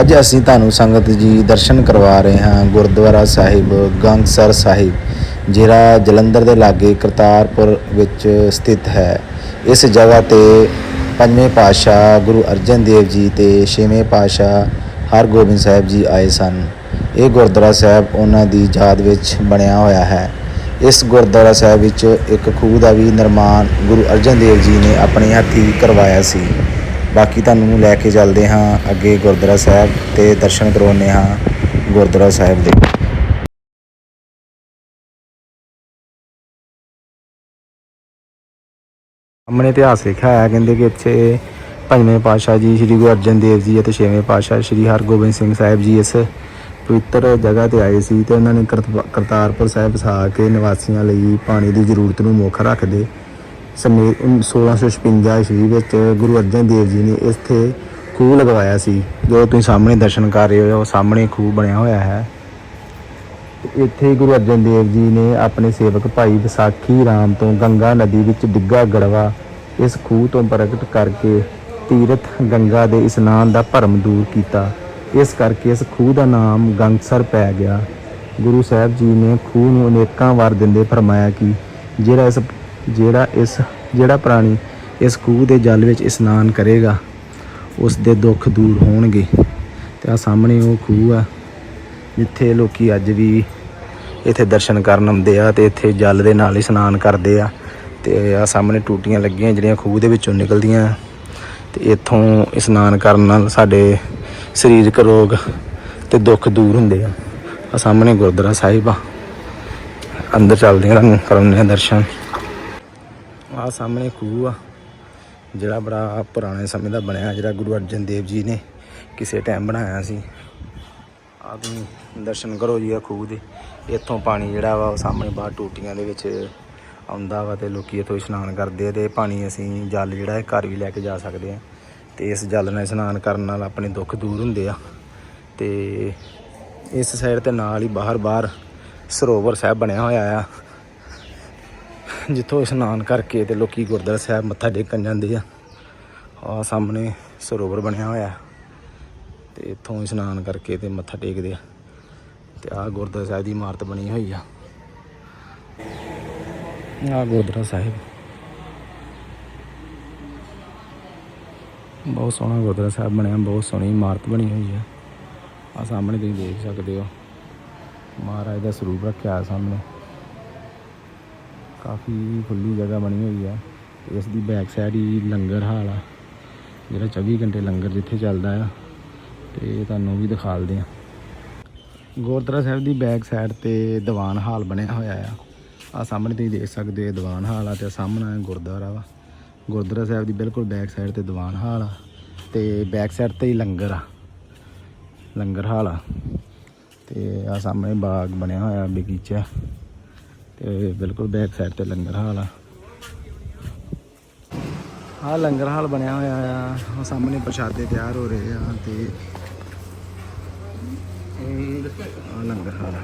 ਅੱਜ ਅਸੀਂ ਤੁਹਾਨੂੰ ਸੰਗਤ ਜੀ ਦਰਸ਼ਨ ਕਰਵਾ ਰਹੇ ਹਾਂ ਗੁਰਦੁਆਰਾ ਸਾਹਿਬ, ਗੰਗਸਰ ਸਾਹਿਬ, ਜਿਹੜਾ ਜਲੰਧਰ ਦੇ ਲਾਗੇ ਕਰਤਾਰਪੁਰ ਵਿੱਚ ਸਥਿਤ ਹੈ। ਇਸ ਜਗ੍ਹਾ ਤੇ ਪੰਜਵੇਂ ਪਾਤਸ਼ਾਹ ਗੁਰੂ ਅਰਜਨ ਦੇਵ ਜੀ ਤੇ ਛੇਵੇਂ ਪਾਤਸ਼ਾਹ ਹਰਗੋਬਿੰਦ ਸਾਹਿਬ ਜੀ ਆਏ ਸਨ। ਇਹ ਗੁਰਦੁਆਰਾ ਸਾਹਿਬ ਉਹਨਾਂ ਦੀ ਯਾਦ ਵਿੱਚ ਬਣਿਆ ਹੋਇਆ ਹੈ। ਇਸ ਗੁਰਦੁਆਰਾ ਸਾਹਿਬ ਵਿੱਚ ਇੱਕ ਖੂਹ ਦਾ ਵੀ ਨਿਰਮਾਣ ਗੁਰੂ ਅਰਜਨ ਦੇਵ ਜੀ ਨੇ ਆਪਣੇ ਹੱਥੀਂ ਕਰਵਾਇਆ ਸੀ। ਬਾਕੀ ਤੁਹਾਨੂੰ ਲੈ ਕੇ ਚੱਲਦੇ ਹਾਂ ਅੱਗੇ ਗੁਰਦੁਆਰਾ ਸਾਹਿਬ ਤੇ ਦਰਸ਼ਨ ਕਰਵਾਉਂਦੇ ਹਾਂ ਗੁਰਦੁਆਰਾ ਸਾਹਿਬ ਦੇ। ਸਾਹਮਣੇ ਇਤਿਹਾਸ ਲਿਖਿਆ ਹੋਇਆ ਕਹਿੰਦੇ ਕਿ ਇੱਥੇ ਪੰਜਵੇਂ ਪਾਤਸ਼ਾਹ ਜੀ ਸ੍ਰੀ ਗੁਰੂ ਅਰਜਨ ਦੇਵ ਜੀ ਅਤੇ ਛੇਵੇਂ ਪਾਤਸ਼ਾਹ ਸ੍ਰੀ ਹਰਗੋਬਿੰਦ ਸਿੰਘ ਸਾਹਿਬ ਜੀ ਇਸ ਪਵਿੱਤਰ ਜਗ੍ਹਾ ਤੇ ਆਏ ਸੀ ਤੇ ਉਹਨਾਂ ਨੇ ਕਰਤ- ਕਰਤਾਰਪੁਰ ਸਾਹਿਬ ਵਸਾ ਕੇ ਨਿਵਾਸੀਆਂ ਲਈ ਪਾਣੀ ਦੀ ਜ਼ਰੂਰਤ ਨੂੰ ਮੁੱਖ ਰੱਖਦੇ ਸਮੇਂ 1656 ਈਸਵੀ ਵਿੱਚ ਗੁਰੂ ਅਰਜਨ ਦੇਵ ਜੀ ਨੇ ਇੱਥੇ ਖੂਹ ਲਗਵਾਇਆ ਸੀ, ਜੋ ਤੁਸੀਂ ਸਾਹਮਣੇ ਦਰਸ਼ਨ ਕਰ ਰਹੇ ਹੋ, ਉਹ ਸਾਹਮਣੇ ਖੂਹ ਬਣਿਆ ਹੋਇਆ ਹੈ। ਇੱਥੇ ਗੁਰੂ ਅਰਜਨ ਦੇਵ ਜੀ ਨੇ ਆਪਣੇ ਸੇਵਕ ਭਾਈ ਵਿਸਾਖੀ ਰਾਮ ਤੋਂ ਗੰਗਾ ਨਦੀ ਵਿੱਚ ਡਿੱਗਾ ਗੜਵਾ ਇਸ ਖੂਹ ਤੋਂ ਪ੍ਰਗਟ ਕਰਕੇ ਤੀਰਥ ਗੰਗਾ ਦੇ ਇਸ਼ਨਾਨ ਦਾ ਭਰਮ ਦੂਰ ਕੀਤਾ। ਇਸ ਕਰਕੇ ਇਸ ਖੂਹ ਦਾ ਨਾਮ ਗੰਗਸਰ ਪੈ ਗਿਆ। ਗੁਰੂ ਸਾਹਿਬ ਜੀ ਨੇ ਖੂਹ ਨੂੰ ਅਨੇਕਾਂ ਵਾਰ ਦਿੰਦੇ ਫਰਮਾਇਆ ਕਿ ਜਿਹੜਾ ਇਸ ਜਿਹੜਾ ਇਸ, ਜਿਹੜਾ ਪ੍ਰਾਣੀ ਇਸ ਖੂਹ ਦੇ ਜਲ ਵਿੱਚ ਇਸ਼ਨਾਨ ਕਰੇਗਾ, ਉਸ ਦੇ ਦੁੱਖ ਦੂਰ ਹੋਣਗੇ। ਤੇ ਆ ਸਾਹਮਣੇ ਉਹ ਖੂਹ ਆ, ਜਿੱਥੇ ਲੋਕੀ ਅੱਜ ਵੀ ਇੱਥੇ ਦਰਸ਼ਨ ਕਰਨ ਆਉਂਦੇ ਆ ਤੇ ਇੱਥੇ ਜਲ ਦੇ ਨਾਲ ਹੀ ਇਸ਼ਨਾਨ ਕਰਦੇ ਆ। ਤੇ ਆ ਸਾਹਮਣੇ ਟੂਟੀਆਂ ਲੱਗੀਆਂ ਜਿਹੜੀਆਂ ਖੂਹ ਦੇ ਵਿੱਚੋਂ ਨਿਕਲਦੀਆਂ। ਆ ਤੇ ਇੱਥੋਂ ਇਸ਼ਨਾਨ ਕਰਨ ਨਾਲ ਸਾਡੇ ਸਰੀਰਕ ਰੋਗ ਤੇ ਦੁੱਖ ਦੂਰ ਹੁੰਦੇ ਆ। ਆ ਸਾਹਮਣੇ ਗੁਰਦੁਆਰਾ ਸਾਹਿਬ ਆ। ਅੰਦਰ ਚੱਲਦੇ ਆ ਤੁਹਾਨੂੰ ਕਰਾਉਂਦੇ ਆ ਦਰਸ਼ਨ। ਆ ਸਾਹਮਣੇ ਖੂਹ ਆ, ਜਿਹੜਾ ਬੜਾ ਪੁਰਾਣੇ ਸਮੇਂ ਦਾ ਬਣਿਆ, ਜਿਹੜਾ ਗੁਰੂ ਅਰਜਨ ਦੇਵ ਜੀ ਨੇ ਕਿਸੇ ਟਾਈਮ ਬਣਾਇਆ ਸੀ। ਆ ਤੁਸੀਂ ਦਰਸ਼ਨ ਕਰੋ ਜੀ ਆ ਖੂਹ ਦੇ। ਇੱਥੋਂ ਪਾਣੀ ਜਿਹੜਾ ਵਾ ਉਹ ਸਾਹਮਣੇ ਬਾਹਰ ਟੂਟੀਆਂ ਦੇ ਵਿੱਚ ਆਉਂਦਾ ਵਾ ਤੇ ਲੋਕੀ ਇੱਥੋਂ ਇਸ਼ਨਾਨ ਕਰਦੇ ਆ ਤੇ ਪਾਣੀ ਅਸੀਂ ਜਲ ਜਿਹੜਾ ਹੈ ਘਰ ਵੀ ਲੈ ਕੇ ਜਾ ਸਕਦੇ ਆ। ਤੇ ਇਸ ਜਲ ਨਾਲ ਇਸ਼ਨਾਨ ਕਰਨ ਨਾਲ ਆਪਣੇ ਦੁੱਖ ਦੂਰ ਹੁੰਦੇ ਆ। ਤੇ ਇਸ ਸਾਈਡ ਤੇ ਨਾਲ ਹੀ ਬਾਹਰ ਬਾਹਰ ਸਰੋਵਰ ਸਾਹਿਬ ਬਣਿਆ ਹੋਇਆ ਆ। ਜਿੱਥੋਂ ਇਸ਼ਨਾਨ ਕਰਕੇ ਤੇ ਲੋਕੀ ਗੁਰਦੁਆਰਾ ਸਾਹਿਬ ਮੱਥਾ ਟੇਕਣ ਜਾਂਦੇ ਆ ਆ ਸਾਹਮਣੇ ਸਰੋਵਰ ਬਣਿਆ ਹੋਇਆ। ਤੇ ਇੱਥੋਂ ਇਸ਼ਨਾਨ ਕਰਕੇ ਤੇ ਮੱਥਾ ਟੇਕਦੇ ਆ। ਤੇ ਆ ਗੁਰਦੁਆਰਾ ਸਾਹਿਬ ਦੀ ਇਮਾਰਤ ਬਣੀ ਹੋਈ ਆ। ਆ ਗੁਰਦੁਆਰਾ ਸਾਹਿਬ। ਬਹੁਤ ਸੋਹਣਾ ਗੁਰਦੁਆਰਾ ਸਾਹਿਬ ਬਣਿਆ, ਬਹੁਤ ਸੋਹਣੀ ਇਮਾਰਤ ਬਣੀ ਹੋਈ ਆ। ਆ ਸਾਹਮਣੇ ਤੁਸੀਂ ਦੇਖ ਸਕਦੇ ਹੋ। ਮਹਾਰਾਜ ਦਾ ਸਰੂਪ ਰੱਖਿਆ ਸਾਹਮਣੇ। ਕਾਫੀ ਖੁੱਲੀ ਜਗ੍ਹਾ ਬਣੀ ਹੋਈ ਆ। ਤੇ ਇਸ ਦੀ ਬੈਕ ਸਾਈਡ ਹੀ ਲੰਗਰ ਹਾਲ ਆ। ਜਿਹੜਾ 24 ਘੰਟੇ ਲੰਗਰ ਜਿੱਥੇ ਚੱਲਦਾ ਆ, ਤੇ ਤੁਹਾਨੂੰ ਵੀ ਦਿਖਾ ਦਿੰਦੇ ਆ। ਗੁਰਦੁਆਰਾ ਸਾਹਿਬ ਦੀ ਬੈਕ ਸਾਈਡ ਤੇ ਦੀਵਾਨ ਹਾਲ ਬਣਿਆ ਹੋਇਆ ਆ। ਆ ਸਾਹਮਣੇ ਤੁਸੀਂ ਦੇਖ ਸਕਦੇ ਹੋ ਦੀਵਾਨ ਹਾਲ ਆ ਤੇ ਸਾਹਮਣੇ ਗੁਰਦੁਆਰਾ ਵਾ। ਗੁਰਦੁਆਰਾ ਸਾਹਿਬ ਦੀ ਬਿਲਕੁਲ ਬੈਕ ਸਾਈਡ ਤੇ ਦੀਵਾਨ ਹਾਲ ਆ ਤੇ ਬੈਕ ਸਾਈਡ ਤੇ ਹੀ ਲੰਗਰ ਆ। ਲੰਗਰ ਹਾਲ ਆ। ਤੇ ਆ ਸਾਹਮਣੇ ਬਾਗ ਬਣਿਆ ਹੋਇਆ ਬਗੀਚਾ। ਤੇ ਬਿਲਕੁਲ ਬੈਕ ਸਾਈਡ ਤੇ ਲੰਗਰ ਹਾਲ ਆ। ਆ ਲੰਗਰ ਹਾਲ ਬਣਿਆ ਹੋਇਆ ਆ। ਉਹ ਸਾਹਮਣੇ ਪ੍ਰਸ਼ਾਦੇ ਤਿਆਰ ਹੋ ਰਹੇ ਆ ਤੇ ਆ ਲੰਗਰ ਹਾਲ ਆ।